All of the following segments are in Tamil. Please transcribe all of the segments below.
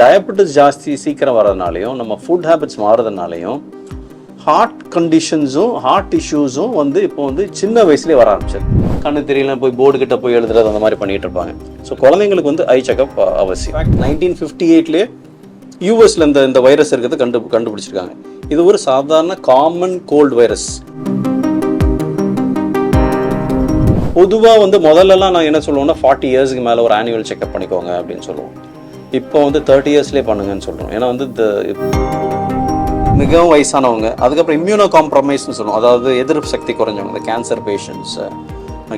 டயபெட்டிஸ் ஜாஸ்தி சீக்கிரம் வரதுனாலையும் நம்ம ஃபுட் ஹேபிட்ஸ் மாறுறதுனாலையும் ஹார்ட் கண்டிஷன்ஸும் ஹார்ட் இஷ்யூஸும் வந்து இப்போ வந்து சின்ன வயசுலேயே வர ஆரம்பிச்சது கண்ணு தெரியல போய் போர்டு கிட்ட போய் எழுதுறது அந்த மாதிரி பண்ணிட்டு இருப்பாங்க. ஸோ குழந்தைங்களுக்கு வந்து ஐ செக்அப் அவசியம். நைன்டீன் ஃபிஃப்டி எயிட்லேயே யூஎஸ்ல இந்த இந்த வைரஸ் இருக்கிறது கண்டு கண்டுபிடிச்சிருக்காங்க. இது ஒரு சாதாரண காமன் கோல்டு வைரஸ் பொதுவாக வந்து முதல்லலாம் நான் என்ன சொல்லுவேன்னா ஃபார்ட்டி இயர்ஸ்க்கு மேலே ஒரு ஆனுவல் செக்அப் பண்ணிக்கோங்க அப்படின்னு சொல்லுவோம். இப்போ வந்து தேர்ட்டி இயர்ஸ்லேயே பண்ணுங்கன்னு சொல்கிறோம் ஏன்னா வந்து இந்த மிகவும் வயசானவங்க அதுக்கப்புறம் இம்யூனோ காம்ப்ரமைஸ்னு சொல்லுவோம். அதாவது எதிர்ப்பு சக்தி குறைஞ்சவங்க இந்த கேன்சர் பேஷண்ட்ஸு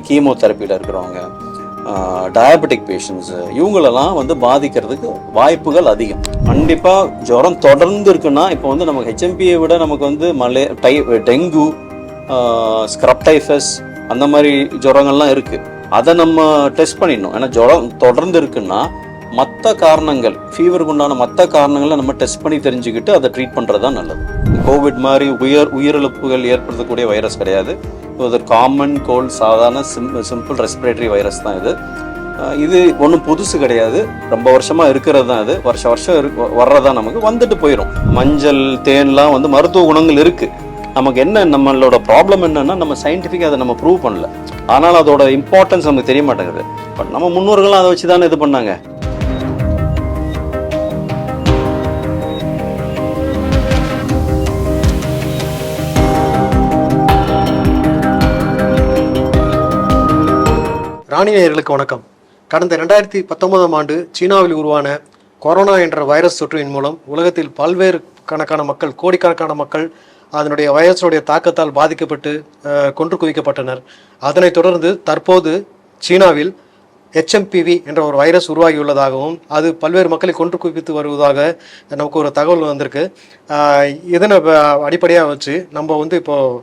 கீமோதெரப்பியில் இருக்கிறவங்க டயபெட்டிக் பேஷண்ட்ஸு இவங்களெல்லாம் வந்து பாதிக்கிறதுக்கு வாய்ப்புகள் அதிகம். கண்டிப்பாக ஜுரம் தொடர்ந்து இருக்குன்னா இப்போ வந்து நமக்கு ஹெச்எம்பியை விட நமக்கு வந்து மலே டை டெங்கு ஸ்க்ரப் டைஃபஸ் அந்த மாதிரி ஜுரங்கள்லாம் இருக்குது அதை நம்ம டெஸ்ட் பண்ணிடணும். ஏன்னா ஜுரம் தொடர்ந்து இருக்குன்னா மற்ற காரணங்கள் ஃபீவருக்கு உண்டான மற்ற காரணங்களை நம்ம டெஸ்ட் பண்ணி தெரிஞ்சுக்கிட்டு அதை ட்ரீட் பண்ணுறது தான் நல்லது. கோவிட் மாதிரி உயர் உயிரிழப்புகள் ஏற்படுத்தக்கூடிய வைரஸ் கிடையாது. இது காமன் கோல்ட் சாதாரண சிம் சிம்பிள் ரெஸ்பிரேட்டரி வைரஸ் தான் இது. இது ஒன்றும் புதுசு கிடையாது. ரொம்ப வருஷமாக இருக்கிறது தான் இது. வருஷ வருஷம் இரு வர்றதா நமக்கு. வந்துட்டு போயிடும் மஞ்சள் தேன்லாம் வந்து மருத்துவ குணங்கள் இருக்குது நமக்கு என்ன நம்மளோட ப்ராப்ளம் என்னன்னா நம்ம சயின்டிஃபிக்காக அதை நம்ம ப்ரூவ் பண்ணல. ஆனால் அதோட இம்பார்ட்டன்ஸ் நமக்கு தெரிய மாட்டேங்குது. பட் நம்ம முன்னோர்கள்லாம் அதை வச்சு தானே இது பண்ணாங்க. ராணிநேயர்களுக்கு வணக்கம். கடந்த ரெண்டாயிரத்தி பத்தொன்பதாம் ஆண்டு சீனாவில் உருவான கொரோனா என்ற வைரஸ் தொற்றின் மூலம் உலகத்தில் பல்வேறு கணக்கான மக்கள் கோடிக்கணக்கான மக்கள் அதனுடைய வைரஸுடைய தாக்கத்தால் பாதிக்கப்பட்டு கொன்று குவிக்கப்பட்டனர். அதனைத் தொடர்ந்து தற்போது சீனாவில் ஹெச்எம்பிவி என்ற ஒரு வைரஸ் உருவாகியுள்ளதாகவும் அது பல்வேறு மக்களை கொன்று குவித்து வருவதாக நமக்கு ஒரு தகவல் வந்திருக்கு. இதனை அடிப்படையாக வச்சு நம்ம வந்து இப்போது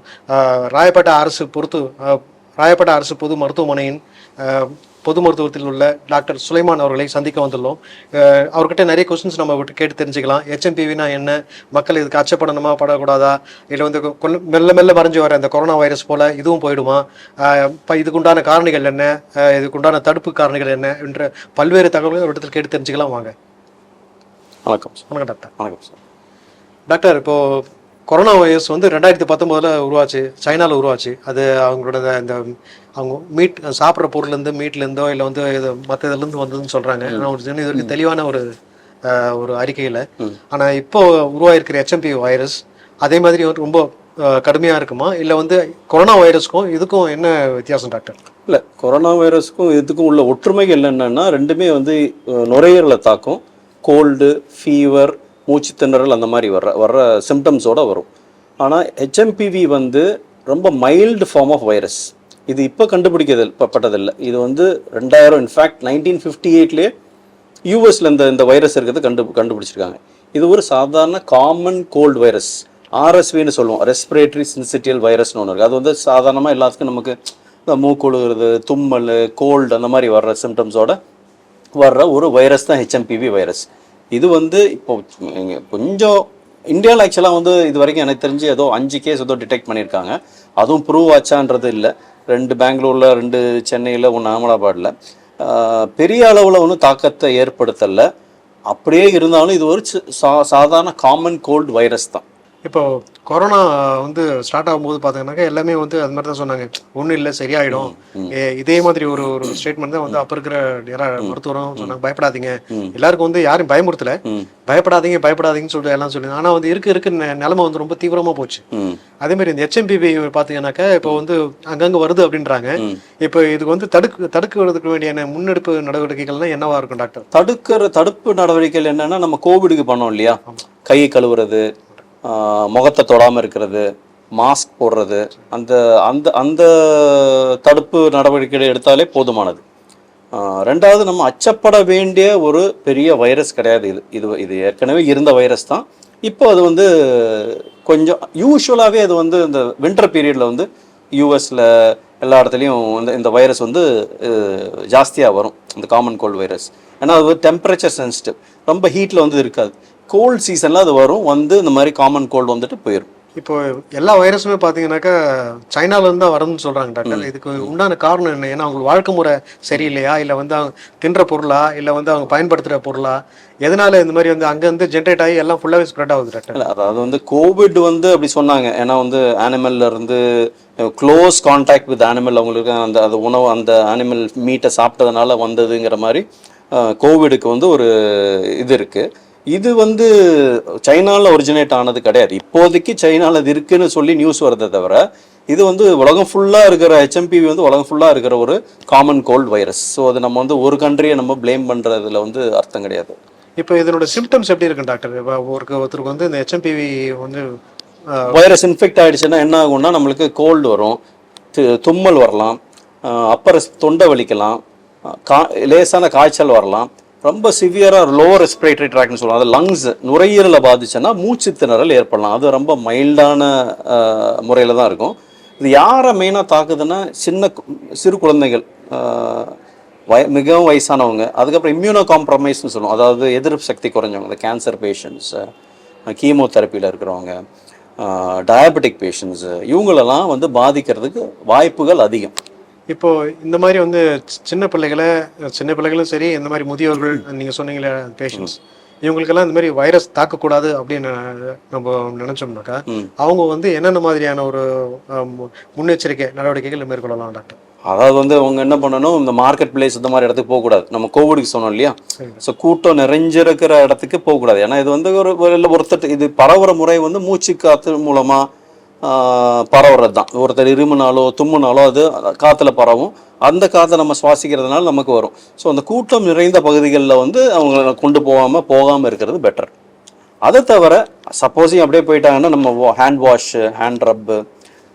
ராயப்பேட்டை அரசு பொறுத்து ராயப்பேட்டை அரசு பொது மருத்துவமனையின் பொது மருத்துவத்தில் உள்ள டாக்டர் சுலைமான் அவர்களை சந்திக்க வந்துள்ளோம். அவர்கிட்ட நிறைய கொஸ்டின்ஸ் நம்ம கேட்டு தெரிஞ்சுக்கலாம். ஹெச்எம்பிவினா என்ன? மக்கள் இதுக்கு அச்சப்படணுமா படக்கூடாதா? இல்லை வந்து மெல்ல மெல்ல மறைஞ்சு வர இந்த கொரோனா வைரஸ் போல இதுவும் போயிடுமா? இப்ப இதுக்குண்டான காரணிகள் என்ன? இதுக்குண்டான தடுப்பு காரணிகள் என்ன? என்ற பல்வேறு தகவல்களை ஒரு இடத்துல கேட்டு தெரிஞ்சுக்கலாம் வாங்க. வணக்கம் வணக்கம் டாக்டர். வணக்கம் சார். டாக்டர் இப்போ கொரோனா வைரஸ் வந்து ரெண்டாயிரத்தி பத்தொம்போதில் உருவாச்சு சைனாவில் உருவாச்சு. அது அவங்களோட இந்த அவங்க மீட் சாப்பிட்ற பொருள்லேருந்து மீட்லேருந்தோ இல்லை வந்து இது மற்ற இதுலேருந்து வந்ததுன்னு சொல்கிறாங்க ஆனால் ஒரு இது வரைக்கும் தெளிவான ஒரு ஒரு அறிக்கையில். ஆனால் இப்போ உருவாயிருக்கிற ஹெச்எம்பி வைரஸ் அதே மாதிரி ரொம்ப கடுமையாக இருக்குமா? இல்லை வந்து கொரோனா வைரஸ்க்கும் இதுக்கும் என்ன வித்தியாசம் டாக்டர்? இல்லை கொரோனா வைரஸுக்கும் இதுக்கும் உள்ள ஒற்றுமைகள் என்னன்னா ரெண்டுமே வந்து நுரையீரலை தாக்கும். கோல்டு ஃபீவர் மூச்சு திணறல் அந்த மாதிரி வர்ற வர்ற சிம்டம்ஸோட வரும். ஆனால் ஹெச்எம்பிவி வந்து ரொம்ப மைல்டு ஃபார்ம் ஆஃப் வைரஸ் இது இப்போ கண்டுபிடிக்கிறது பட்டதில்லை. இது வந்து ரெண்டாயிரம் இன்ஃபேக்ட் நைன்டீன் ஃபிஃப்டி எயிட்லேயே யூஎஸ்ல இந்த இந்த வைரஸ் இருக்கிறது கண்டு கண்டுபிடிச்சிருக்காங்க. இது ஒரு சாதாரண காமன் கோல்டு வைரஸ் ஆர்எஸ்வின்னு சொல்லுவோம். ரெஸ்பிரேட்டரி சின்சிட்டியல் வைரஸ்னு ஒன்று இருக்குது அது வந்து சாதாரணமாக எல்லாத்துக்கும் நமக்கு இந்த மூக்கொழுகிறது தும்மல் கோல்டு அந்த மாதிரி வர்ற சிம்டம்ஸோட வர்ற ஒரு வைரஸ் தான் ஹெச்எம்பிவி வைரஸ் இது வந்து இப்போ கொஞ்சம் இந்தியாவில் ஆக்சுவலாக வந்து இது வரைக்கும் எனக்கு தெரிஞ்சு ஏதோ அஞ்சு கேஸ் ஏதோ டிடெக்ட் பண்ணியிருக்காங்க. அதுவும் ப்ரூவ் ஆச்சான்றது இல்லை. ரெண்டு பெங்களூரில் ரெண்டு சென்னையில் ஒன்று அகமதாபாடில் பெரிய அளவில் ஒன்றும் தாக்கத்தை ஏற்படுத்தலை. அப்படியே இருந்தாலும் இது ஒரு சா சாதாரண காமன் கோல்டு வைரஸ் தான். இப்போ கொரோனா வந்து ஸ்டார்ட் ஆகும்போது பார்த்தீங்கன்னாக்கா எல்லாமே வந்து அது மாதிரி தான் சொன்னாங்க. ஒன்றும் இல்லை சரியாயிடும். இதே மாதிரி ஒரு ஒரு ஸ்டேட்மெண்ட் தான் வந்து அப்போ இருக்கிற மருத்துவரும் சொன்னாங்க. பயப்படாதீங்க. எல்லாருக்கும் வந்து யாரும் பயமுறுத்தல. பயப்படாதீங்க பயப்படாதீங்கன்னு சொல்லிட்டு எல்லாம் சொல்லி. ஆனால் வந்து இருக்க இருக்க நிலைமை வந்து ரொம்ப தீவிரமா போச்சு. அதே மாதிரி இந்த ஹெச்எம்பிவி பார்த்தீங்கன்னாக்கா இப்போ வந்து அங்கங்க வருது அப்படின்றாங்க. இப்போ இதுக்கு வந்து தடுக்கு தடுக்கிறதுக்கு வேண்டிய முன்னெடுப்பு நடவடிக்கைகள்லாம் என்னவா இருக்கும் டாக்டர்? தடுக்கிற தடுப்பு நடவடிக்கைகள் என்னன்னா நம்ம கோவிடுக்கு பண்ணோம் இல்லையா? கை கழுவுறது முகத்தை தொடாமல் இருக்கிறது மாஸ்க் போடுறது அந்த அந்த அந்த தடுப்பு நடவடிக்கைகளை எடுத்தாலே போதுமானது. ரெண்டாவது நம்ம அச்சப்பட வேண்டிய ஒரு பெரிய வைரஸ் கிடையாது. இது இது இது ஏற்கனவே இருந்த வைரஸ் தான். இப்போ அது வந்து கொஞ்சம் யூஸ்வலாகவே அது வந்து இந்த வின்டர் பீரியடில் வந்து யூஎஸில் எல்லா இடத்துலையும் இந்த இந்த வைரஸ் வந்து ஜாஸ்தியாக வரும். இந்த காமன் கோல்டு வைரஸ் ஏன்னா அது டெம்பரேச்சர் சென்சிட்டிவ் ரொம்ப ஹீட்டில் வந்து இருக்காது. கோல்ட் சீசனில் அது வரும் வந்து இந்த மாதிரி காமன் கோல்டு வந்துட்டு போயிடும் இப்போ எல்லா வைரஸுமே பார்த்தீங்கன்னாக்கா சைனால இருந்து தான் வருதுன்னு சொல்றாங்க டாக்டர். இதுக்கு உண்டான காரணம் என்ன? ஏன்னா அவங்க வாழ்க்கை முறை சரியில்லையா? இல்லை வந்து அவங்க தின்ற பொருளா? இல்லை வந்து அவங்க பயன்படுத்துகிற பொருளா? எதனால இந்த மாதிரி வந்து அங்கேருந்து ஜென்ரேட் ஆகி எல்லாம் ஃபுல்லாகவே ஸ்ப்ரெட் ஆகுது டாக்டர்? இல்ல அதாவது வந்து கோவிட் வந்து அப்படி சொன்னாங்க. ஏன்னா வந்து அனிமல்ல இருந்து க்ளோஸ் கான்டாக்ட் வித் அனிமல் அவங்களுக்கு அந்த அந்த உணவு அந்த அனிமல் மீட்டை சாப்பிட்டதுனால வந்ததுங்கிற மாதிரி கோவிடுக்கு வந்து ஒரு இது இருக்கு. இது வந்து சைனால ஒரிஜினேட் ஆனது கிடையாது. இப்போதைக்கு சைனால இது இருக்குன்னு சொல்லி நியூஸ் வருதே தவிர இது வந்து உலகம் ஃபுல்லா இருக்கிற ஹெச்எம்பிவி வந்து உலகம் ஃபுல்லா இருக்கிற ஒரு காமன் கோல்ட் வைரஸ் ஸோ அது நம்ம வந்து ஒரு கண்ட்ரியை நம்ம ப்ளேம் பண்றதுல வந்து அர்த்தம் கிடையாது. இப்போ இதனோட சிம்டம்ஸ் எப்படி இருக்கு டாக்டர் ஒருக்கு ஒருத்தருக்கு வந்து இந்த ஹெச்எம்பிவி வந்து வைரஸ் இன்ஃபெக்ட் ஆயிடுச்சுன்னா என்ன ஆகும்னா நம்மளுக்கு கோல்டு வரும் தும்மல் வரலாம் அப்பர் தொண்டை வலிக்கலாம் கா லேசான காய்ச்சல் வரலாம் ரொம்ப சிவியராக லோவர் ரெஸ்பிரேட்டரி ட்ராக்னு சொல்லுவோம் அது லங்ஸ் நுரையீரலை பாதிச்சுன்னா மூச்சு திணறல் ஏற்படலாம். அது ரொம்ப மைல்டான முறையில் தான் இருக்கும். இது யாரை மெயினாக தாக்குதுன்னா சின்ன கு- சிறு குழந்தைகள் வய மிகவும் வயசானவங்க. அதுக்கப்புறம் இம்யூனோ காம்ப்ரமைஸ்னு சொல்லுவோம். அதாவது எதிர்ப்பு சக்தி குறைஞ்சவங்க இந்த கேன்சர் பேஷண்ட்ஸு கீமோதெரப்பியில் இருக்கிறவங்க டயபெட்டிக் பேஷண்ட்ஸு இவங்களெல்லாம் வந்து பாதிக்கிறதுக்கு வாய்ப்புகள் அதிகம். இப்போ இந்த மாதிரி வந்து சின்ன பிள்ளைகளை சின்ன பிள்ளைகளும் சரி இந்த மாதிரி முதியோர்கள் நீங்க சொன்னீங்களே பேஷண்ட்ஸ் இவங்களுக்கெல்லாம் இந்த மாதிரி வைரஸ் தாக்கக்கூடாது அப்படின்னு நம்ம நினைச்சோம்னாக்கா. அவங்க வந்து என்னென்ன மாதிரியான ஒரு முன்னெச்சரிக்கை நடவடிக்கைகள் மேற்கொள்ளலாம் டாக்டர்? அதாவது வந்து அவங்க என்ன பண்ணணும் இந்த மார்க்கெட் பிளேஸ் இந்த மாதிரி இடத்துக்கு போகக்கூடாது. நம்ம கோவிடுக்கு சொன்னோம் இல்லையா? ஸோ கூட்டம் நிறைஞ்சிருக்கிற இடத்துக்கு போகக்கூடாது. ஏன்னா இது வந்து ஒரு ஒரு- இல்ல ஒருத்தர் இது பரவுற முறை வந்து மூச்சு காத்து மூலமா ஆஹ், பரவுறது தான் ஒருத்தர் இருமுனாலோ தும்முனாலோ அது காத்துல பரவும். அந்த காற்றை நம்ம சுவாசிக்கிறதுனால நமக்கு வரும். ஸோ அந்த கூட்டம் நிறைந்த பகுதிகளில் வந்து அவங்கள கொண்டு போகாம போகாம இருக்கிறது பெட்டர் அதை தவிர சப்போஸிங் அப்படியே போயிட்டாங்கன்னா நம்ம ஹேண்ட் வாஷ் ஹேண்ட் ரப்பு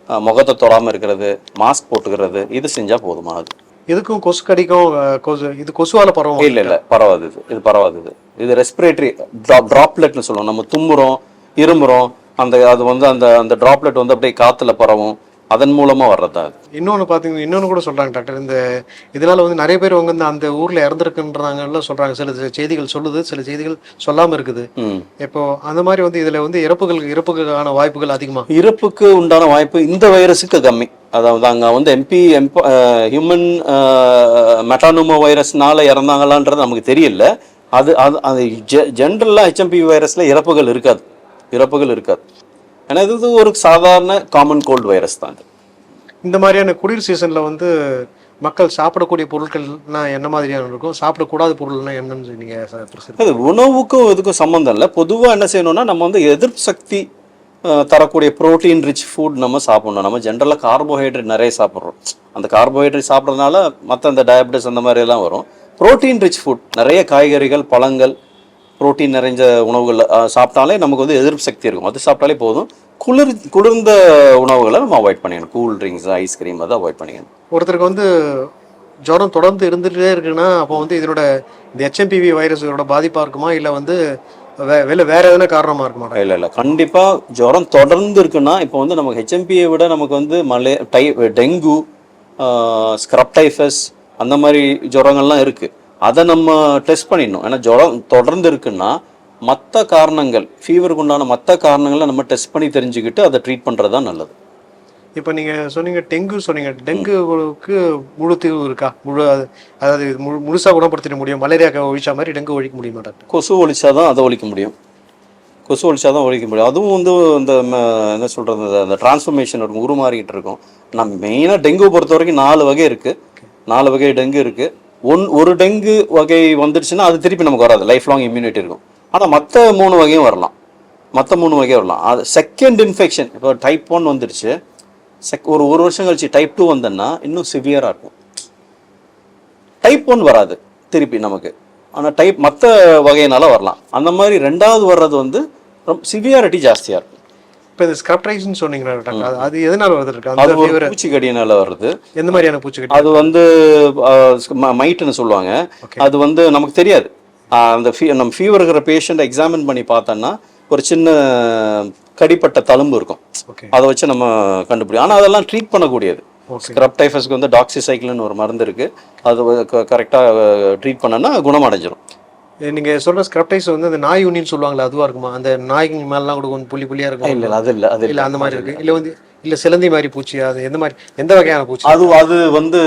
முகத்தை தொடாமல் இருக்கிறது மாஸ்க் போட்டுக்கிறது இது செஞ்சால் போதுமானது இதுக்கும் கொசு கடிக்கும் கொசு இது கொசுவால பரவும் இல்லை இல்லை பரவாது இது. இது பரவாது இது. இது ரெஸ்பிரேட்டரி ட்ராப் ட்ராப்லெட்னு சொல்லுவோம். நம்ம தும்முறோம் இருமுறோம் அந்த அது வந்து அந்த அந்த ட்ராப்லெட் வந்து அப்படியே காற்றுல பரவும். அதன் மூலமாக வர்றது? இன்னொன்று பார்த்தீங்கன்னா இன்னொன்று கூட சொல்றாங்க டாக்டர் இந்த இதனால வந்து நிறைய பேர் வந்து அந்த ஊர்ல இறந்துருக்குன்றாங்கல்ல சொல்றாங்க. சில செய்திகள் சொல்லுது சில செய்திகள் சொல்லாம இருக்குது. ம். இப்போ அந்த மாதிரி வந்து இதுல வந்து இறப்புகள் இறப்புக்கான வாய்ப்புகள் அதிகமா? இறப்புக்கு உண்டான வாய்ப்பு இந்த வைரஸுக்கு கம்மி. அதாவது அங்கே வந்து எம்பி எம்ப ஹியூமன் மெட்டானோமோ வைரஸ்னால இறந்தாங்களான்றது நமக்கு தெரியல. அது அது அது ஜென்ரலாக ஹெச்எம்பி வைரஸில் இறப்புகள் இருக்காது. இறப்புகள் இருக்காது. ஏன்னா இது ஒரு சாதாரண காமன் கோல்டு வைரஸ் தான் இந்த மாதிரியான குளிர் சீசன்ல வந்து மக்கள் சாப்பிடக்கூடிய பொருட்கள்னா என்ன மாதிரியான இருக்கும்? சாப்பிடக்கூடாத பொருள்னா என்னன்னு நீங்க ச- பிரசித்தி- அது உணவுக்கும் இதுக்கும் சம்மந்தம் இல்லை. பொதுவாக என்ன செய்யணும்னா நம்ம வந்து எதிர்ப்பு சக்தி தரக்கூடிய புரோட்டீன் ரிச் ஃபுட் நம்ம சாப்பிடணும். நம்ம ஜென்ரலாக கார்போஹைட்ரேட் நிறைய சாப்பிட்றோம். அந்த கார்போஹைட்ரேட் சாப்பிட்றதுனால மற்ற அந்த டயபெட்டிஸ் அந்த மாதிரி எல்லாம் வரும். புரோட்டீன் ரிச் ஃபுட் நிறைய காய்கறிகள் பழங்கள் புரோட்டீன் நிறைஞ்ச உணவுகள் சாப்பிட்டாலே நமக்கு வந்து எதிர்ப்பு சக்தி இருக்கும். அது சாப்பிட்டாலே போதும். குளிர் குளிர்ந்த உணவுகளை நம்ம அவாய்ட் பண்ணிக்கணும். கூல் ட்ரிங்க்ஸ் ஐஸ்கிரீம் அதை அவாய்ட் பண்ணிக்கணும். ஒருத்தருக்கு வந்து ஜுரம் தொடர்ந்து இருந்துகிட்டே இருக்குன்னா அப்போ வந்து இதனோட இந்த ஹெச்எம்பிவி வைரஸோட பாதிப்பா இருக்குமா? இல்ல வந்து வே- வேற வேற எதனா காரணமா இருக்குமா? இல்லை இல்லை. கண்டிப்பாக ஜுரம் தொடர்ந்து இருக்குன்னா இப்போ வந்து நமக்கு ஹெச்எம்பியை விட நமக்கு வந்து மலே டை டெங்கு ஸ்க்ரப் டைஃபஸ் அந்த மாதிரி ஜுரங்கள்லாம் இருக்குது அதை நம்ம டெஸ்ட் பண்ணிடணும். ஏன்னா ஜுரம் தொடர்ந்து இருக்குன்னா மற்ற காரணங்கள் ஃபீவருக்கு உண்டான மற்ற காரணங்களை நம்ம டெஸ்ட் பண்ணி தெரிஞ்சுக்கிட்டு அதை ட்ரீட் பண்ணுறது தான் நல்லது. இப்போ நீங்க சொன்னீங்க டெங்கு சொன்னீங்க. டெங்குக்கு முழு தீர்வு இருக்கா? முழு அது- அதாவது முழு முழுசா குணப்படுத்திட முடியும்? மலேரியா ஒழிச்சா மாதிரி டெங்கு ஒழிக்க முடியுமா டாக்டர்? கொசு ஒழிச்சா தான் அதை ஒழிக்க முடியும். கொசு ஒழிச்சா தான் ஒழிக்க முடியும். அதுவும் வந்து இந்த என்ன சொல்கிறது அந்த டிரான்ஸ்ஃபர்மேஷன் இருக்கும் உருமாறிக்கிட்டு இருக்கும். நம்ம மெயினாக டெங்கு பொறுத்த வரைக்கும் நாலு வகை இருக்குது நாலு வகை டெங்கு இருக்குது ஒன் ஒரு டெங்கு வகை வந்துடுச்சுன்னா அது திருப்பி நமக்கு வராது. லைஃப் லாங் இம்யூனிட்டி இருக்கும். ஆனால் மற்ற மூணு வகையும் வரலாம். மற்ற மூணு வகையும் வரலாம். அது செகண்ட் இன்ஃபெக்ஷன் இப்போ டைப் ஒன் வந்துடுச்சு. செக் ஒரு ஒரு வருஷம் கழிச்சு டைப் டூ வந்தேன்னா இன்னும் சிவியராக இருக்கும். டைப் ஒன் வராது திருப்பி நமக்கு. ஆனால் டைப் மற்ற வகையினால வரலாம். அந்த மாதிரி ரெண்டாவது வர்றது வந்து ரொம்ப சிவியாரிட்டி ஜாஸ்தியாக இருக்கும். இப்போ இந்த ஸ்கிரப்டைஸ்னு சொன்னீங்களா டாக்டர் அது- எதனால வருது இருக்கு அது ஒரு பூச்சிக்கடியினால வருது. எந்த மாதிரியான பூச்சிக்கடி? அது வந்து மைட்டுன்னு சொல்லுவாங்க. அது வந்து நமக்கு தெரியாது. அந்த ஃபீ நம்ம ஃபீவர் இருக்கிற பேஷண்ட்டை எக்ஸாமின் பண்ணி பார்த்தோன்னா ஒரு சின்ன கடிப்பட்ட தழும்பு இருக்கும். அதை வச்சு நம்ம கண்டுபிடிக்கும் ஆனால் அதெல்லாம் ட்ரீட் பண்ணக்கூடியது. ஸ்க்ரப் டைஃபஸ்க்கு வந்து டாக்ஸிசைக்கிள்னு ஒரு மருந்து இருக்கு. அது கரெக்டாக ட்ரீட் பண்ணனா குணமடைஞ்சிரும். நீங்க சொல்ற ஸ்கிரப்டைஸ் வந்து அந்த நாய் உண்ணின்னு சொல்லுவாங்களே அதுவா இருக்குமா? அந்த நாய்க்கு மேலாம் கூட கொஞ்சம் புள்ளி புள்ளியா இருக்கும். இல்ல அது இல்ல அது இல்ல அந்த மாதிரி இருக்கு. இல்ல வந்து இல்ல சிலந்தி மாதிரி பூச்சி அது எந்த மாதிரி எந்த வகையான பூச்சி? அது அது வந்து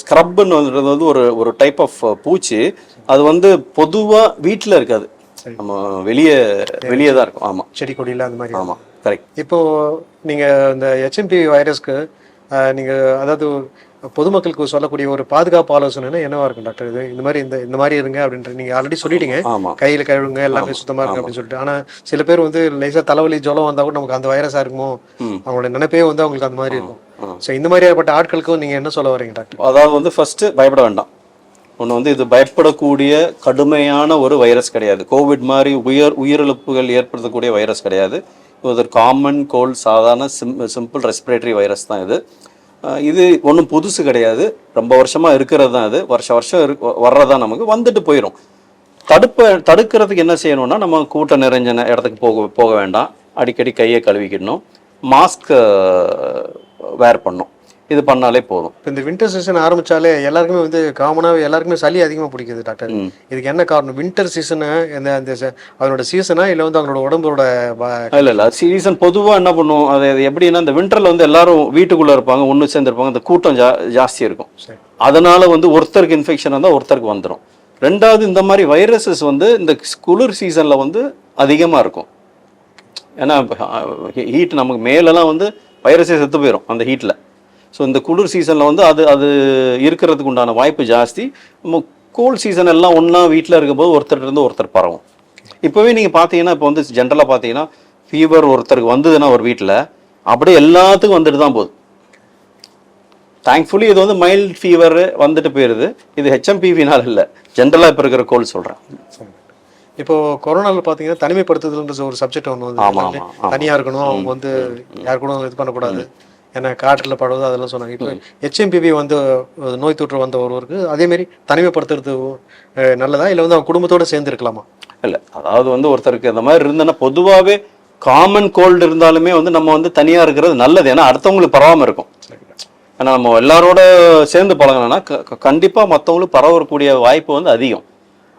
ஸ்க்ரப்னு வந்து ஒரு ஒரு டைப் ஆஃப் பூச்சி. அது வந்து பொதுவா வீட்ல இருக்காது. நம்ம வெளியே வெளியே தான் இருக்கும். ஆமா. செடி கொடியில அந்த மாதிரி ஆமா கரெக்ட் இப்போ நீங்க இந்த ஹெச்எம்பி வைரஸ்க்கு அஹ், நீங்க அதாவது பொதுமக்களுக்கு சொல்லக்கூடிய ஒரு பாதுகாப்பு ஆலோசனைனா என்னவா இருக்கும் டாக்டர்? இது இந்த மாதிரி இந்த இந்த மாதிரி இருங்க அப்படின்ற நீங்க ஆல்ரெடி சொல்லிட்டீங்க. கையில கழுவுங்க எல்லாமே சுத்தமா இருக்கு அப்படின்னு சொல்லிட்டு. ஆனா சில பேர் வந்து லேசா தலைவலி ஜுரம் வந்தா கூட நமக்கு அந்த வைரஸா இருக்குமோ. அவங்களோட நினைப்பே வந்து அவங்களுக்கு அந்த மாதிரி. இருக்கும். சோ இந்த மாதிரியாப்பட்ட ஆட்களுக்கும் நீங்க என்ன சொல்ல வரீங்க டாக்டர்? அதாவது வந்து ஃபர்ஸ்ட் பயப்பட வேண்டாம். ஒன்று வந்து இது பயப்படக்கூடிய கடுமையான ஒரு வைரஸ் கிடையாது. கோவிட் மாதிரி உயர் உயிரிழப்புகள் ஏற்படுத்தக்கூடிய வைரஸ் கிடையாது. இது ஒரு காமன் கோல்ட் சாதாரண சிம் சிம்பிள் ரெஸ்பிரேட்டரி வைரஸ் தான் இது. இது ஒன்றும் புதுசு கிடையாது. ரொம்ப வருஷமாக இருக்கிறது தான் அது. வருஷ வருஷம் இருக்கு வர்றதா நமக்கு. வந்துட்டு போயிடும் தடுப்ப தடுக்கிறதுக்கு என்ன செய்யணும்னா நம்ம கூட்டம் நிறைஞ்ச இடத்துக்கு போக போக வேண்டாம். அடிக்கடி கையை கழுவிக்கிடணும் மாஸ்க் வேர் பண்ணும் இது பண்ணாலே போதும். இந்த வின்டர் சீசன் ஆரம்பிச்சாலே எல்லாருக்குமே வந்து காமனாக எல்லாருக்குமே சளி அதிகமாக பிடிக்குது டாக்டர். இதுக்கு என்ன காரணம்? வின்டர் சீசனு இந்த அந்த அதனோட சீசனா இல்லை வந்து அவங்களோட உடம்போட இல்ல இல்ல. சீசன் பொதுவா என்ன பண்ணும்? அது எப்படின்னா இந்த விண்டர்ல வந்து எல்லாரும் வீட்டுக்குள்ள இருப்பாங்க ஒன்று சேர்ந்துருப்பாங்க இந்த கூட்டம் ஜா ஜாஸ்தி இருக்கும். அதனால வந்து ஒருத்தருக்கு இன்ஃபெக்ஷன் வந்தால் ஒருத்தருக்கு வந்துடும் ரெண்டாவது இந்த மாதிரி வைரஸஸ் வந்து இந்த குளிர் சீசன்ல வந்து அதிகமா இருக்கும். ஏன்னா ஹீட் நமக்கு மேலெல்லாம் வந்து வைரஸே செத்து போயிடும் அந்த ஹீட்ல ஸோ இந்த குளிர் சீசன்ல வந்து அது அது இருக்கிறதுக்கு உண்டான வாய்ப்பு ஜாஸ்தி. நம்ம கூல் சீசன் எல்லாம் ஒன்றா வீட்டில் இருக்கும்போது ஒருத்தர் இருந்து ஒருத்தர் பரவும். இப்போவே நீங்கள் பார்த்தீங்கன்னா இப்போ வந்து ஜென்ரலாக பார்த்தீங்கன்னா ஃபீவர் ஒருத்தருக்கு வந்ததுன்னா ஒரு வீட்டில் அப்படியே எல்லாத்துக்கும் வந்துட்டு தான் போகுது. தேங்க்ஃபுல்லி இது வந்து மைல்ட் ஃபீவர் வந்துட்டு போயிடுது இது ஹெச்எம்பிவினால் இல்லை. ஜென்ரலாக இப்போ இருக்கிற கோல் சொல்கிறேன் இப்போ கொரோனாவில் பார்த்தீங்கன்னா தனிமைப்படுத்துதல்ன்ற ஒரு சப்ஜெக்ட் ஒன்று வந்து. தனியாக இருக்கணும். அவங்க வந்து யார் கூட இது பண்ணக்கூடாது. ஏன்னா காற்றில் படுவது அதெல்லாம் சொன்னாங்க. இப்போ ஹெச்எம்பிவி வந்து நோய் தொற்று வந்த ஒருவருக்கு அதேமாரி தனிமைப்படுத்துறது நல்லதா? இல்லை வந்து அவங்க குடும்பத்தோட சேர்ந்து இருக்கலாமா? இல்லை அதாவது வந்து ஒருத்தருக்கு இந்த மாதிரி இருந்ததுன்னா பொதுவாகவே காமன் கோல்டு இருந்தாலுமே வந்து நம்ம வந்து தனியாக இருக்கிறது நல்லது. ஏன்னா அடுத்தவங்களுக்கு பரவாமல் இருக்கும். ஏன்னா நம்ம எல்லாரோட சேர்ந்து பழகினோம்னா கண்டிப்பாக மற்றவங்களுக்கு பரவக்கூடிய வாய்ப்பு வந்து அதிகம்.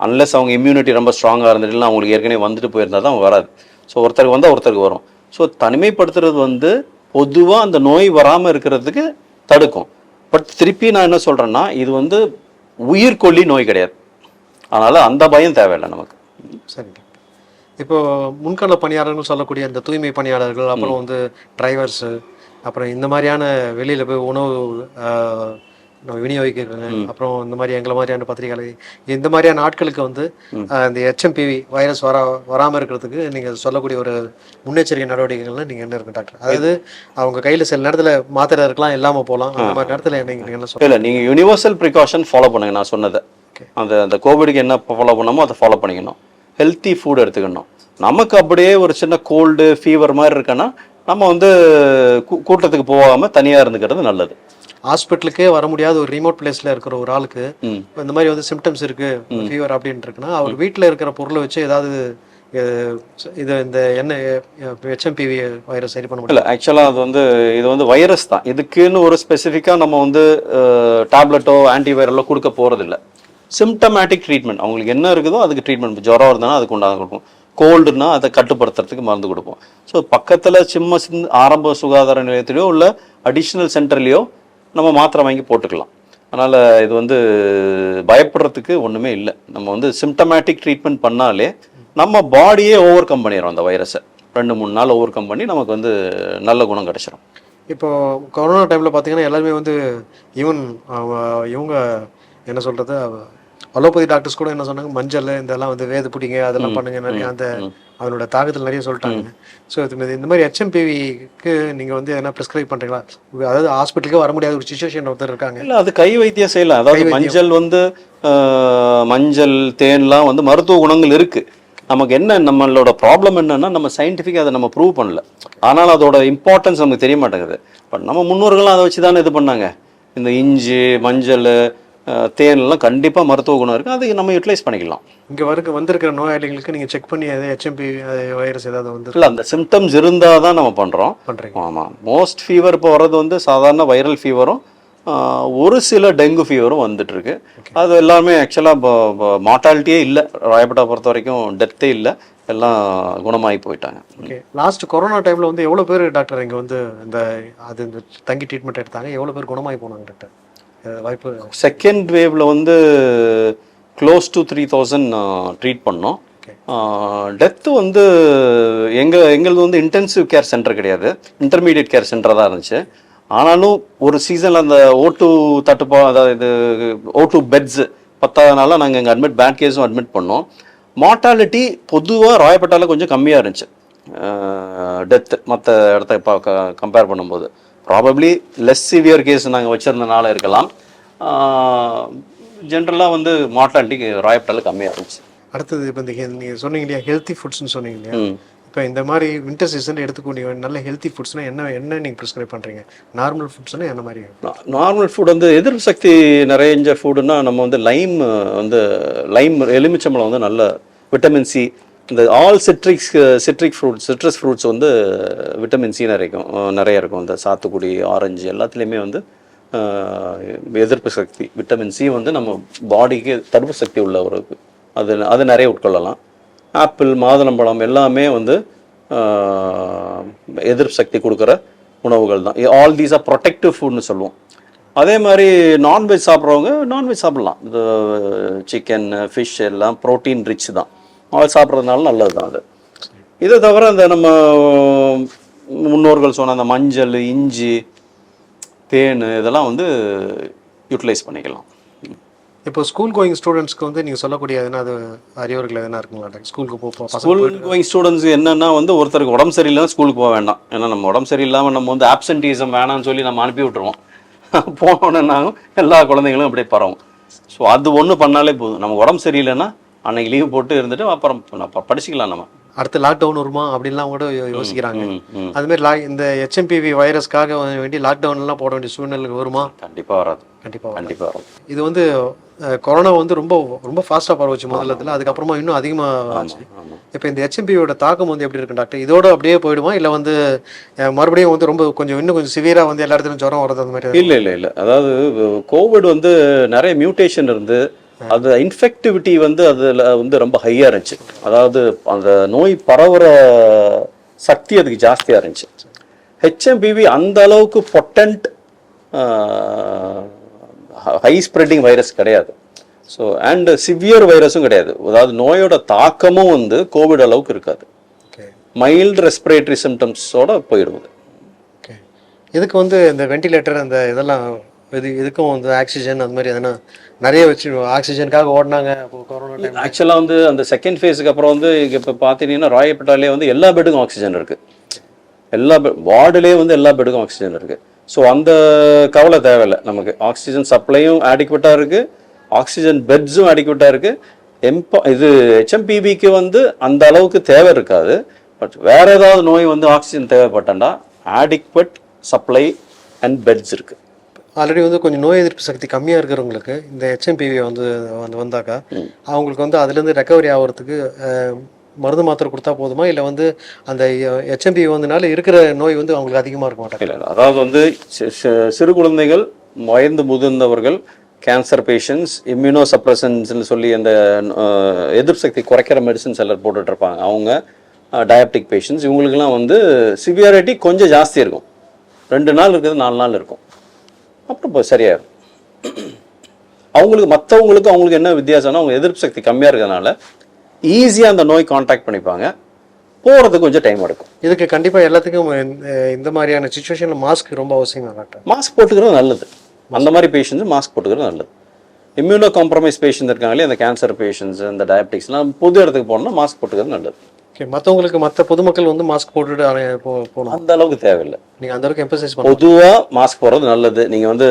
அன்லெஸ் அவங்க இம்யூனிட்டி ரொம்ப ஸ்ட்ராங்காக இருந்துட்டு அவங்களுக்கு ஏற்கனவே வந்துட்டு போயிருந்தா தான் வராது. ஸோ ஒருத்தருக்கு வந்தால் ஒருத்தருக்கு வரும். ஸோ தனிமைப்படுத்துறது வந்து பொதுவாக அந்த நோய் வராமல் இருக்கிறதுக்கு தடுக்கும். பட் திருப்பி நான் என்ன சொல்கிறேன்னா இது வந்து உயிர்கொல்லி நோய் கிடையாது. அதனால் அந்த பயம் தேவையில்லை நமக்கு. சரி இப்போ முன்கள பணியாளர்கள் சொல்லக்கூடிய இந்த தூய்மை பணியாளர்கள் அப்புறம் வந்து டிரைவர்ஸு அப்புறம் இந்த மாதிரியான வெளியில போய் உணவு நம்ம விநியோகிக்கிறாங்க அப்புறம் இந்த மாதிரி எங்களை மாதிரியான பத்திரிகையாளர் இந்த மாதிரியான ஆட்களுக்கு வந்து இந்த ஹெச்எம்பிவி வைரஸ் வர வராம இருக்கிறதுக்கு நீங்க சொல்லக்கூடிய ஒரு முன்னெச்சரிக்கை நடவடிக்கைகள்லாம் நீங்க என்ன இருக்கு டாக்டர்? அதாவது அவங்க கையில சில நேரத்துல மாத்திரை இருக்கலாம் இல்லாம போகலாம். அந்த மாதிரி நேரத்துல நீங்க நீங்க என்ன சொல்ல இல்லை நீங்கள் யூனிவர்சல் ப்ரிகாஷன் ஃபாலோ பண்ணுங்க நான் சொன்னதை. அந்த அந்த கோவிடுக்கு என்ன ஃபாலோ பண்ணமோ அதை ஃபாலோ பண்ணிக்கணும். ஹெல்த்தி ஃபுட் எடுத்துக்கணும். நமக்கு அப்படியே ஒரு சின்ன கோல்டு ஃபீவர் மாதிரி இருக்குன்னா நம்ம வந்து கூட்டத்துக்கு போகாம தனியாக இருந்துக்கிறது நல்லது. ஹாஸ்பிட்டலுக்கே வர முடியாத ஒரு ரிமோட் பிளேஸ்ல இருக்கிற ஒரு ஆளுக்கு இந்த மாதிரி வந்து சிம்டம்ஸ் இருக்கு ஃபீவர் அப்படின்னு இருக்குன்னா அவர் வீட்டில் இருக்கிற பொருளை வச்சு ஏதாவது இது இந்த என்ன ஹெச்எம்பிவி வைரஸ் சரி பண்ண முடியும்? இல்லை ஆக்சுவலாக அது வந்து இது வந்து வைரஸ் தான். இதுக்குன்னு ஒரு ஸ்பெசிஃபிக்காக நம்ம வந்து டேப்லெட்டோ ஆன்டிவைரலோ கொடுக்க போகிறதில்ல சிம்டமேட்டிக் ட்ரீட்மெண்ட் அவங்களுக்கு என்ன இருக்குதோ அதுக்கு ட்ரீட்மெண்ட் ஜுரம் இருந்தாலும் அதுக்கு உண்டான கொடுப்போம். கோல்டுனா அதை கட்டுப்படுத்துறதுக்கு மருந்து கொடுப்போம். ஸோ பக்கத்தில் சிம்ம சின்ன ஆரம்ப சுகாதார நிலையத்திலையோ இல்லை அடிஷ்னல் சென்டர்லேயோ நம்ம மாத்திரை வாங்கி போட்டுக்கலாம். அதனால் இது வந்து பயப்படுறதுக்கு ஒன்றுமே இல்லை. நம்ம வந்து சிம்டமேட்டிக் ட்ரீட்மெண்ட் பண்ணாலே நம்ம பாடியே ஓவர் கம் பண்ணிடும் அந்த வைரஸை ரெண்டு மூணு நாள் ஓவர் கம் பண்ணி நமக்கு வந்து நல்ல குணம் கிடைச்சிரும். இப்போ கொரோனா டைமில் பார்த்தீங்கன்னா எல்லாருமே வந்து ஈவன் இவங்க என்ன சொல்கிறது அலோபதி டாக்டர்ஸ் கூட என்ன சொன்னாங்க மஞ்சள் இதெல்லாம் வந்து வேது பிடிங்க அதெல்லாம் பண்ணுங்க நிறைய அந்த அதனோட தாக்கத்தில் நிறைய சொல்லிட்டாங்க. ஸோ இது இந்த மாதிரி ஹெச்எம்பிவிக்கு நீங்க வந்து என்ன ப்ரிஸ்கிரைப் பண்றீங்களா? அதாவது ஹாஸ்பிட்டலுக்கே வர முடியாத ஒரு சுச்சுவேஷன் ஒருத்தர் இருக்காங்க. இல்லை அது கை வைத்தியம் செய்யலாம் அதாவது மஞ்சள் வந்து மஞ்சள் தேன்லாம் வந்து மருத்துவ குணங்கள் இருக்கு. நமக்கு என்ன நம்மளோட ப்ராப்ளம் என்னன்னா நம்ம சயின்டிஃபிக்காக அதை நம்ம ப்ரூவ் பண்ணல. ஆனால் அதோட இம்பார்ட்டன்ஸ் நமக்கு தெரிய மாட்டேங்குது. பட் நம்ம முன்னோர்கள்லாம் அதை வச்சு தானே இது பண்ணாங்க. இந்த இஞ்சி மஞ்சள் தேன்லாம் கண்டிப்பாக மருத்துவ குணம் இருக்கு. அதை நம்ம யூட்டிலைஸ் பண்ணிக்கலாம். இங்க வருக்கு வந்திருக்கிற நோயாளிகளுக்கு நீங்க செக் பண்ணி எதாவது ஹெச்எம்பி வைரஸ் ஏதாவது வந்து இல்லை அந்த சிம்டம்ஸ் இருந்தால் தான் நம்ம பண்ணுறோம் பண்றீங்க. ஆமாம் மோஸ்ட் ஃபீவர் இப்போ வர்றது வந்து சாதாரண வைரல் ஃபீவரும் ஒரு சில டெங்கு ஃபீவரும் வந்துட்டு இருக்கு. அது எல்லாமே ஆக்சுவலாக மார்ட்டாலிட்டியே இல்லை. ராயப்பேட்டா பொறுத்த வரைக்கும் டெத்தே இல்லை. எல்லாம் குணமாகி போயிட்டாங்க. ஓகே லாஸ்ட் கொரோனா டைம்ல வந்து எவ்வளவு பேர் டாக்டர் இங்க வந்து இந்த அது இந்த தங்கி ட்ரீட்மெண்ட் எடுத்தாங்க? எவ்வளவு பேர் குணமாகி போனாங்க டாக்டர் வாய்ப்பு செகண்ட் வேவ்ல வந்து close to three thousand treat பண்ணோம். டெத்து வந்து எங்க எங்களது வந்து இன்டென்சிவ் கேர் சென்டர் கிடையாது. இன்டர்மீடியட் கேர் சென்டர் தான் இருந்துச்சு. ஆனாலும் ஒரு சீசன்ல அந்த ஓட்டு தட்டுப்பா அதாவது இது ஓட்டு பெட்ஸ் பத்தாதனால நாங்கள் இங்கே அட்மிட் பேட் கேஸும் அட்மிட் பண்ணோம். மார்ட்டாலிட்டி பொதுவாக ராயப்பேட்டால கொஞ்சம் கம்மியாக இருந்துச்சு. டெத்து மற்ற இடத்த கம்பேர் பண்ணும்போது. ப்ராபப்ளி லெஸ் சிவியர் கேஸ் நாங்கள் வச்சுருந்தனால இருக்கலாம். ஜென்ரலாக வந்து மார்ட்டாலிட்டி ராயப்பேட்டால கம்மியாக இருந்துச்சு. அடுத்தது இப்போ இந்த he- நீங்க சொன்னீங்க இல்லையா ஹெல்த்தி ஃபுட்ஸ்னு சொன்னீங்க இல்லையா. இப்போ இந்த மாதிரி வின்டர் சீசன் எடுத்துக்கூடிய நல்ல ஹெல்த்தி ஃபுட்ஸ்னா என்ன என்ன நீங்க ப்ரிஸ்கிரைப் பண்றீங்க? நார்மல் ஃபுட்ஸ்னா என்ன மாதிரி? நார்மல் ஃபுட் வந்து எதிர்ப்பு சக்தி நிறைஞ்ச ஃபுட்டுன்னா நம்ம வந்து லைம் வந்து லைம் எலுமிச்சம்பழம் வந்து நல்ல விட்டமின் சி இந்த all citrics citric fruits citrus fruits வந்து விட்டமின் சி நிறைக்கும் uh, நிறைய இருக்கும். இந்த சாத்துக்குடி ஆரஞ்சு எல்லாத்துலேயுமே வந்து uh, எதிர்ப்பு சக்தி விட்டமின் சி வந்து நம்ம பாடிக்கு தடுப்பு சக்தி உள்ள ஒரு அது அது நிறைய உட்கொள்ளலாம். ஆப்பிள் மாதுளம்பழம் எல்லாமே வந்து uh, எதிர்ப்பு சக்தி கொடுக்குற உணவுகள் தான். ஆல் தீஸ் ஆர் ப்ரொடெக்டிவ் ஃபுட்னு சொல்லுவோம். அதே மாதிரி நான்வெஜ் சாப்பிட்றவங்க நான்வெஜ் சாப்பிட்லாம். இந்த சிக்கன் ஃபிஷ் எல்லாம் ப்ரோட்டீன் ரிச் தான். சாப்பிட்றதுனால நல்லது தான் அது. இதை தவிர அந்த நம்ம முன்னோர்கள் சொன்ன அந்த மஞ்சள் இஞ்சி தேன் இதெல்லாம் வந்து யூட்டிலைஸ் பண்ணிக்கலாம். இப்போ ஸ்கூல் கோயிங் ஸ்டூடெண்ட்ஸ்க்கு வந்து நீங்க சொல்லக்கூடிய எதனா அது அறிவுரைகள் எதனா இருக்குங்களா? ஸ்கூலுக்கு போ போ- பசங்க ஸ்கூல் கோயிங் ஸ்டூடெண்ட்ஸ் என்னன்னா வந்து ஒருத்தருக்கு உடம்பு சரியில்லைன்னா ஸ்கூலுக்கு போக வேண்டாம். ஏன்னா நம்ம உடம்பு சரியில்லாமல் நம்ம வந்து ஆப்சன்டீசம் வேணாம்னு சொல்லி நம்ம அனுப்பி விட்டுருவோம். போனோடனே எல்லா குழந்தைங்களும் அப்படியே பரவும். ஸோ அது ஒன்று பண்ணாலே போதும். நம்ம உடம்பு சரியில்லைன்னா அன்னைக்கு லீவ் போட்டு இருந்துட்டு அப்புறம் படிச்சுக்கலாம் நம்ம. அடுத்து லாக்டவுன் வருமா அப்படின்லாம் கூட யோசிக்கிறாங்க. ம், ம். அது மாதிரி லா இந்த ஹெச்எம்பிவி வைரஸ்க்காக வேண்டி லாக்டவுன் எல்லாம் போட வேண்டிய சூழ்நிலை வருமா? கண்டிப்பாக வராது. கண்டிப்பா கண்டிப்பாக வராது. இது வந்து கொரோனா வந்து ரொம்ப ரொம்ப ஃபாஸ்டா பரவச்சு முதல்லத்துல. அதுக்கப்புறமா இன்னும் அதிகமா ஆச்சு. ஆமாம் இப்போ இந்த ஹெச்எம்பியோட தாக்கம் வந்து எப்படி இருக்கு டாக்டர் இதோட அப்படியே போயிடுமா? இல்லை வந்து மறுபடியும் வந்து ரொம்ப கொஞ்சம் இன்னும் கொஞ்சம் சிவியரா வந்து எல்லா இடத்துலையும் ஜுரம் வரது அந்த மாதிரி இல்லை இல்லை இல்லை. அதாவது கோவிட் வந்து நிறைய மியூட்டேஷன் இருந்து அது இன்ஃபெக்டிவிட்டி வந்து அதில் வந்து ரொம்ப ஹையாக இருந்துச்சு. அதாவது அந்த நோய் பரவுற சக்தி அதுக்கு ஜாஸ்தியாக இருந்துச்சு. ஹெச்எம்பிவி அந்த அளவுக்கு பொட்டன்ட் ஹை ஸ்ப்ரெட்டிங் வைரஸ் கிடையாது. ஸோ அண்ட் சிவியர் வைரஸும் கிடையாது. அதாவது நோயோட தாக்கமும் வந்து கோவிட் அளவுக்கு இருக்காது. மைல்டு ரெஸ்பிரேட்டரி சிம்டம்ஸோட போயிடுவது. இதுக்கு வந்து இந்த வென்டிலேட்டர் அந்த இதெல்லாம் இது இதுக்கும் வந்து ஆக்சிஜன் அந்த மாதிரி எதனா நிறைய வச்சு ஆக்சிஜனுக்காக ஓடினாங்க கொரோனா டைம் ஆக்சுவலாக வந்து அந்த செகண்ட் ஃபேஸுக்கு அப்புறம் வந்து இங்கே இப்போ பார்த்தீங்கன்னா ராயப்பேட்டாலே வந்து எல்லா பெட்டுக்கும் ஆக்சிஜன் இருக்குது எல்லா வார்டுலேயே வந்து எல்லா பெட்டுக்கும் ஆக்சிஜன் இருக்குது ஸோ அந்த கவலை தேவையில்லை நமக்கு. ஆக்சிஜன் சப்ளையும் ஆடிக்குவேட்டாக இருக்குது ஆக்சிஜன் பெட்ஸும் ஆடிக்குவேட்டாக இருக்குது எம்பா இது ஹெச்எம்பிபிக்கு வந்து அந்த அளவுக்கு தேவை இருக்காது. பட் வேறு ஏதாவது நோய் வந்து ஆக்சிஜன் தேவைப்பட்டேன்னா ஆடிக்வெட் சப்ளை அண்ட் பெட்ஸ் இருக்குது ஆல்ரெடி வந்து கொஞ்சம் நோய் எதிர்ப்பு சக்தி கம்மியாக இருக்கிறவங்களுக்கு இந்த ஹெச்எம்பிவி வந்து வந்து வந்தாக்கா அவங்களுக்கு வந்து அதுலேருந்து ரெக்கவரி ஆகிறதுக்கு மருந்து மாத்திரை கொடுத்தா போதுமா? இல்லை வந்து அந்த ஹெச்எம்பிவி வந்தனால இருக்கிற நோய் வந்து அவங்களுக்கு அதிகமாக இருக்க மாட்டாங்க அதாவது வந்து சிறு குழந்தைகள் வயது முதிர்ந்தவர்கள் கேன்சர் பேஷண்ட்ஸ் இம்யூனோ சப்ரசன்ஸ்னு சொல்லி அந்த எதிர்ப்பு சக்தி குறைக்கிற மெடிசன்ஸ் எல்லாம் போட்டுட்டு இருப்பாங்க அவங்க டயபெட்டிக் பேஷண்ட்ஸ் இவங்களுக்குலாம் வந்து சிவியாரிட்டி கொஞ்சம் ஜாஸ்தி இருக்கும். ரெண்டு நாள் இருக்குது நாலு நாள் இருக்கும். அப்புறம் இப்போ சரியாயிரும் அவங்களுக்கு மற்றவங்களுக்கு அவங்களுக்கு என்ன வித்தியாசம்னா அவங்க எதிர்ப்பு சக்தி கம்மியாக இருக்கிறதுனால ஈஸியாக அந்த நோய் காண்டாக்ட் பண்ணிப்பாங்க. போகிறதுக்கு கொஞ்சம் டைம் எடுக்கும். இதுக்கு கண்டிப்பாக எல்லாத்துக்கும் இந்த- இந்த மாதிரியான சுச்சுவேஷனில் மாஸ்க் ரொம்ப அவசியம் டாக்டர். மாஸ்க் போட்டுக்கிறது நல்லது. அந்த மாதிரி பேஷண்ட்ஸ் மாஸ்க் போட்டுக்கிறது நல்லது. இம்யூனோ காம்ப்ரமைஸ் பேஷண்ட் இருக்காங்களே அந்த கேன்சர் பேஷண்ட்ஸ் இந்த டயபெட்டிக்ஸ்லாம் புது இடத்துக்கு போகணும்னா மாஸ்க் போட்டுக்கிறது நல்லது. ஓகே மற்றவங்களுக்கு மற்ற பொதுமக்கள் வந்து மாஸ்க் போட்டுட்டு போகணும். அந்த அளவுக்கு தேவையில்லை. நீங்கள் அந்த அளவுக்கு எம்பசைஸ் பொதுவாக மாஸ்க் போடுறது நல்லது. நீங்கள் வந்து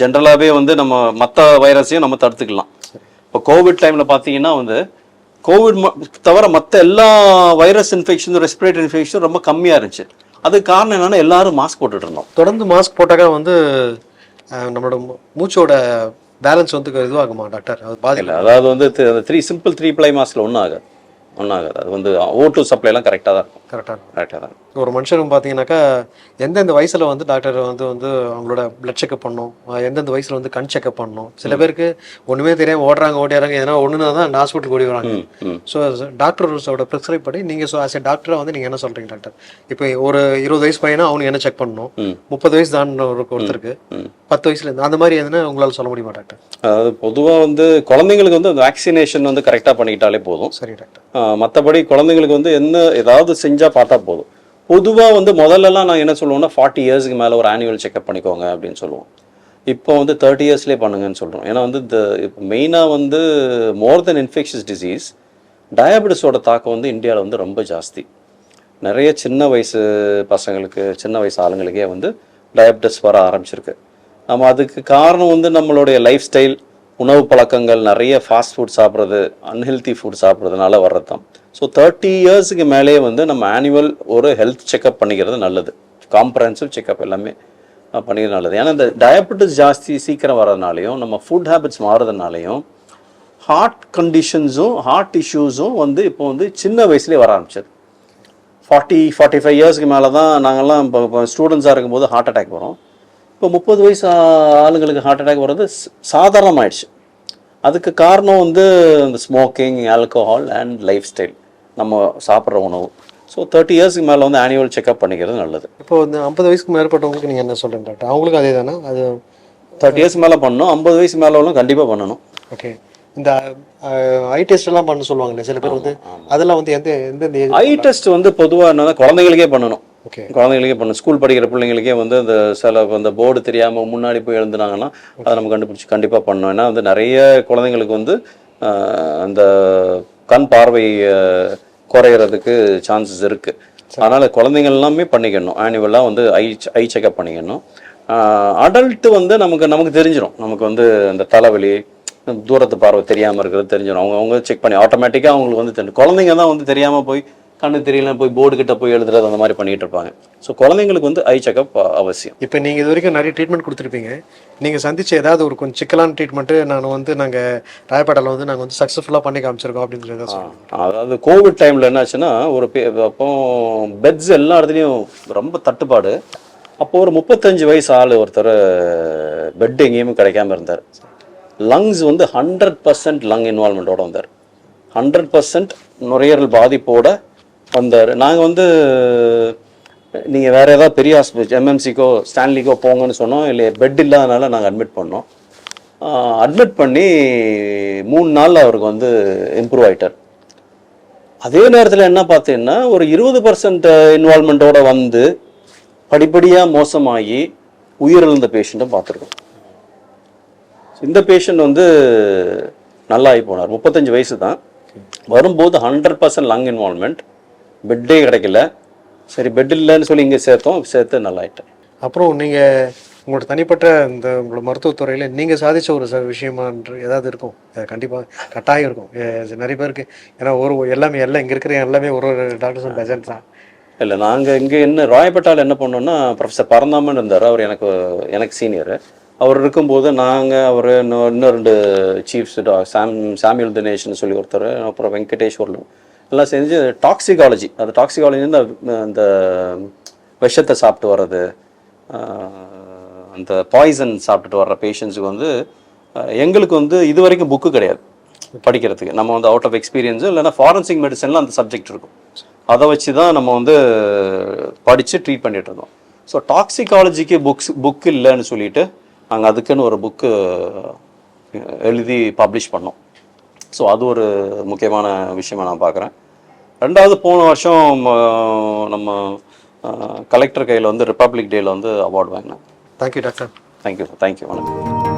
ஜென்ரலாகவே வந்து நம்ம மற்ற வைரஸையும் நம்ம தடுத்துக்கலாம். இப்போ கோவிட் டைமில் பார்த்தீங்கன்னா வந்து கோவிட் தவிர மற்ற எல்லா வைரஸ் இன்ஃபெக்ஷனும் ரெஸ்பிரேட்டரி இன்ஃபெக்ஷனும் ரொம்ப கம்மியாக இருந்துச்சு. அதுக்கு காரணம் என்னன்னா எல்லாரும் மாஸ்க் போட்டுட்டு இருந்தோம். தொடர்ந்து மாஸ்க் போட்டாக்கா வந்து நம்மளோட மூச்சோட பேலன்ஸ் வந்து இதுவாகுமா டாக்டர் அது பாதிக்கல அதாவது வந்து த்ரீ சிம்பிள் த்ரீ ப்ளை மாஸ்கில் ஒன்றும் ஆகாது. ஒன்றும் ஆகாது அது வந்து ஓட்டு டூ சப்ளைலாம் கரெக்டாக தான் இருக்கும். கரெக்டாக கரெக்டாக தான். ஒரு மனுஷனும் பார்த்தீங்கன்னாக்கா எந்தெந்த வயசுல வந்து டாக்டர் வந்து வந்து அவங்களோட பிளட் செக்அப் பண்ணணும் அஹ் எந்தெந்த வயசுல வந்து கண் செக்அப் பண்ணணும் சில பேருக்கு ஒண்ணுமே தெரியாம ஓடுறாங்க ஓடிறாங்க எதனா ஒண்ணுனா தான் ஹாஸ்பிட்டல் ஓடி வராங்க ஸோ டாக்டர்ஸோட ப்ரிஸ்கிரைப் படி நீங்க ஸோ ஆஸ் ஏ டாக்டரா வந்து நீங்க என்ன சொல்றீங்க டாக்டர் இப்போ ஒரு இருபது வயசு பையனா அவனுக்கு என்ன செக் பண்ணணும். முப்பது வயசு தான் ஒரு ஒருத்தருக்கு. பத்து வயசுல இருந்து அந்த மாதிரி எதுனா உங்களால சொல்ல முடியுமா டாக்டர் அதாவது பொதுவாக வந்து குழந்தைங்களுக்கு வந்து வேக்சினேஷன் வந்து கரெக்டாக பண்ணிக்கிட்டாலே போதும். சரி டாக்டர் மற்றபடி குழந்தைங்களுக்கு வந்து என்ன ஏதாவது செஞ்சால் பார்த்தா போதும். பொதுவாக வந்து முதல்லலாம் நான் என்ன சொல்லுவேன்னா ஃபார்ட்டி இயர்ஸ்க்கு மேலே ஒரு ஆனுவல் செக்அப் பண்ணிக்கோங்க அப்படின்னு சொல்லுவோம். இப்போ வந்து தேர்ட்டி இயர்ஸ்லேயே பண்ணுங்கன்னு சொல்கிறோம் ஏன்னா வந்து இந்த இப்போ மெயினாக வந்து மோர் தென் இன்ஃபெக்ஷஸ் டிசீஸ் டயபெட்டிஸோட தாக்கம் வந்து இந்தியாவில் வந்து ரொம்ப ஜாஸ்தி. நிறைய சின்ன வயசு பசங்களுக்கு சின்ன வயசு ஆளுங்களுக்கே வந்து டயபெட்டிஸ் வர ஆரம்பிச்சிருக்கு. நம்ம அதுக்கு காரணம் வந்து நம்மளுடைய லைஃப் ஸ்டைல் உணவு பழக்கங்கள் நிறைய ஃபாஸ்ட் ஃபுட் சாப்பிட்றது அன்ஹெல்த்தி ஃபுட் சாப்பிட்றதுனால வர்றது தான் ஸோ தேர்ட்டி இயர்ஸுக்கு மேலேயே வந்து நம்ம ஆனுவல் ஒரு ஹெல்த் செக்அப் பண்ணிக்கிறது நல்லது. காம்ப்ரஹென்சிவ் செக்அப் எல்லாமே பண்ணிக்கிறது நல்லது. ஏன்னா இந்த டயபெட்டிஸ் ஜாஸ்தி சீக்கிரம் வர்றதுனாலையும் நம்ம ஃபுட் ஹேபிட்ஸ் மாறுறதுனாலையும் ஹார்ட் கண்டிஷன்ஸும் ஹார்ட் இஷ்யூஸும் வந்து இப்போ வந்து சின்ன வயசுலேயே வர ஆரம்பிச்சது. ஃபார்ட்டி ஃபார்ட்டி ஃபைவ் இயர்ஸ்க்கு மேலே தான் நாங்கள்லாம் இப்போ இப்போ ஸ்டூடெண்ட்ஸாக இருக்கும்போது ஹார்ட் அட்டாக் வரும். இப்போ முப்பது வயசு ஆளுங்களுக்கு ஹார்ட் அட்டாக் வர்றது ஸ்- சாதாரணமாயிடுச்சு. அதுக்கு காரணம் வந்து இந்த smoking alcohol and life style நம்ம சாப்பிட்ற உணவு. ஸோ தேர்ட்டி இயர்ஸ்க்கு மேலே வந்து ஆனுவல் செக்அப் பண்ணிக்கிறது நல்லது. இப்போ இந்த ஐம்பது வயசுக்கு மேற்பட்டவங்களுக்கு நீங்க என்ன சொல்றீங்க டாக்டர்? அவங்களுக்கு அதே தானே அது தேர்ட்டி இயர்ஸ் மேலே பண்ணணும். ஐம்பது வயசு மேலே உள்ளவங்க கண்டிப்பாக பண்ணணும். ஓகே இந்த ஐ டெஸ்ட் எல்லாம் பண்ண சொல்லுவாங்கல்ல சில பேர் வந்து? அதெல்லாம் வந்து எந்த ஏஜ் ஐ டெஸ்ட் வந்து பொதுவாக என்னன்னா குழந்தைங்களுக்கே பண்ணணும். குழந்தைங்களுக்கே பண்ணணும் ஸ்கூல் படிக்கிற பிள்ளைங்களுக்கே வந்து அந்த சில அந்த போர்டு தெரியாமல் முன்னாடி போய் எழுதுனாங்கன்னா அதை நம்ம கண்டுபிடிச்சி கண்டிப்பாக பண்ணணும். ஏன்னா வந்து நிறைய குழந்தைங்களுக்கு வந்து அந்த கண் பார்வை குறையிறதுக்கு சான்சஸ் இருக்குது அதனால் குழந்தைங்க எல்லாமே பண்ணிக்கணும். ஆனுவலாக வந்து ஐ ஐ செக்அப் பண்ணிக்கணும். அடல்ட்டு வந்து நமக்கு நமக்கு தெரிஞ்சிடும் நமக்கு வந்து அந்த தலைவலி தூரத்து பார்வை தெரியாமல் இருக்கிறது தெரிஞ்சிடும் அவங்க அவங்க செக் பண்ணி ஆட்டோமேட்டிக்காக அவங்களுக்கு வந்து தெரியும் குழந்தைங்க தான் வந்து தெரியாமல் போய் கண்ணு தெரியல போய் போர்டு கிட்ட போய் எழுதுறது அந்த மாதிரி பண்ணிட்டு இருப்பாங்க. ஸோ குழந்தைங்களுக்கு வந்து ஐ செக்அப் அவசியம். இப்போ நீங்க இது வரைக்கும் நிறைய ட்ரீட்மெண்ட் கொடுத்துருப்பீங்க. நீங்க சந்திச்ச ஏதாவது ஒரு கொஞ்சம் சிக்கலான ட்ரீட்மெண்ட்டு நான் வந்து நாங்க ராயப்பேட்டையில் வந்து நாங்க வந்து சக்ஸஸ்ஃபுல்லாக பண்ணி காமிச்சிருக்கோம் அப்படின்னு அதாவது கோவிட் டைமில் என்னாச்சுன்னா ஒரு அப்போ பெட்ஸ் எல்லா இடத்துலையும் ரொம்ப தட்டுப்பாடு. அப்போ ஒரு முப்பத்தஞ்சு வயசு ஆள் ஒருத்தர் பெட் எங்கேயுமே கிடைக்காம இருந்தார். லங்ஸ் வந்து ஹண்ட்ரட் பர்சன்ட் லங் இன்வால்மெண்ட்டோட வந்தார். ஹண்ட்ரட் பர்சன்ட் நுரையீரல் பாதிப்போட வந்தார். நாங்கள் வந்து நீங்கள் வேறு ஏதாவது பெரிய ஹாஸ்பிட்டல் எம்எம்சிக்கோ ஸ்டான்லிக்கோ போங்கன்னு சொன்னோம். இல்லை பெட் இல்லாதனால நாங்கள் அட்மிட் பண்ணோம். அட்மிட் பண்ணி மூணு நாளில் அவருக்கு வந்து இம்ப்ரூவ் ஆயிட்டார். அதே நேரத்தில் என்ன பார்த்தீங்கன்னா ஒரு இருபது பர்சன்ட் இன்வால்மெண்ட்டோடு வந்து படிப்படியாக மோசமாகி உயிரிழந்த பேஷண்ட்டும் பார்த்துருக்கோம். இந்த பேஷண்ட் வந்து நல்லா ஆகி போனார். முப்பத்தஞ்சு வயசு தான். வரும்போது ஹண்ட்ரட் பர்சன்ட் லங் இன்வால்மெண்ட் பெட்டே கிடைக்கல. சரி பெட் இல்லைன்னு சொல்லி இங்கே சேர்த்தோம். சேர்த்து நல்லா ஆயிட்டேன் அப்புறம் நீங்க உங்களோட தனிப்பட்ட இந்த உங்களோட மருத்துவத்துறையில நீங்க சாதிச்ச ஒரு ச- விஷயமான்ற ஏதாவது இருக்கும்? அது கண்டிப்பா கட்டாயம் இருக்கும். நிறைய பேருக்கு ஏன்னா ஒரு எல்லாமே எல்லாம் இங்க இருக்கிற எல்லாமே ஒரு ஒரு டாக்டர்ஸும் பெசன்ட் தான். இல்லை நாங்கள் இங்கே என்ன ராயப்பேட்டாவில் என்ன பண்ணோம்னா ப்ரொஃபஸர் பரந்தாமன் இருந்தார். அவர் எனக்கு எனக்கு சீனியர் அவர் இருக்கும்போது நாங்கள் அவர் இன்னும் இன்னும் ரெண்டு சீஃப்ஸ் சாம் சாமியல் தினேஷ்னு சொல்லி ஒருத்தர் அப்புறம் வெங்கடேஸ்வர்லு எல்லாம் செஞ்சு டாக்ஸிகாலஜி அந்த டாக்ஸிகாலஜி இந்த விஷத்தை சாப்பிட்டு வர்றது அந்த பாய்சன் சாப்பிட்டுட்டு வர்ற பேஷண்ட்ஸுக்கு வந்து எங்களுக்கு வந்து இது வரைக்கும் புக்கு கிடையாது படிக்கிறதுக்கு. நம்ம வந்து அவுட் ஆஃப் எக்ஸ்பீரியன்ஸு இல்லைன்னா ஃபாரன்சிக் மெடிசனில் அந்த சப்ஜெக்ட் இருக்கும். அதை வச்சு தான் நம்ம வந்து படித்து ட்ரீட் பண்ணிட்டு இருந்தோம். ஸோ டாக்ஸிகாலஜிக்கு புக்ஸ் புக் இல்லைன்னு சொல்லிட்டு நாங்கள் அதுக்குன்னு ஒரு புக்கு எழுதி பப்ளிஷ் பண்ணோம். ஸோ அது ஒரு முக்கியமான விஷயமா நான் பார்க்குறேன். ரெண்டாவது போன வருஷம் நம்ம கலெக்டர் கையில் வந்து ரிப்பப்ளிக் டேல வந்து அவார்டு வாங்கினேன். தேங்க்யூ டாக்டர் தேங்க்யூ தேங்க்யூ வணக்கம்.